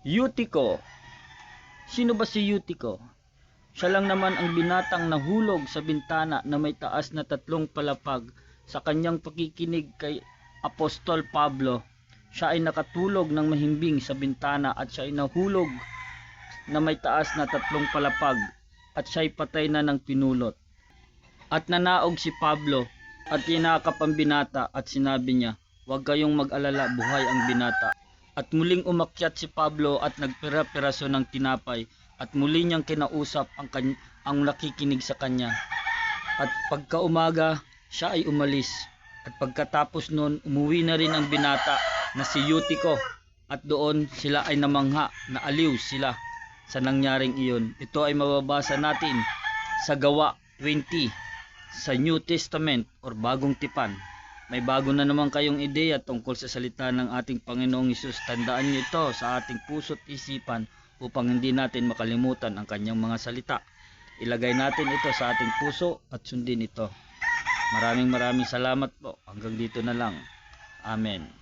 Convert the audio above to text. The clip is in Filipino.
Eutico. Sino ba si Eutico? Siya lang naman ang binatang nahulog sa bintana na may taas na tatlong palapag sa kanyang pakikinig kay Apostol Pablo. Siya ay nakatulog ng mahimbing sa bintana at siya ay nahulog na may taas na tatlong palapag at siya ay patay na ng pinulot. At nanaog si Pablo at tinakap ang binata at sinabi niya, Huwag kayong mag-alala, buhay ang binata. At muling umakyat si Pablo at nagpira-piraso ng tinapay at muli niyang kinausap ang, kan- ang nakikinig sa kanya. At pagkaumaga, siya ay umalis. At pagkatapos noon, umuwi na rin ang binata na si Eutico. At doon sila ay namangha, na aliw sila sa nangyaring iyon. Ito ay mababasa natin sa gawa 20 sa New Testament or Bagong Tipan. May bago na naman kayong ideya tungkol sa salita ng ating Panginoong Isus. Tandaan niyo ito sa ating puso't isipan upang hindi natin makalimutan ang kanyang mga salita. Ilagay natin ito sa ating puso at sundin ito. Maraming maraming salamat po. Hanggang dito na lang. Amen.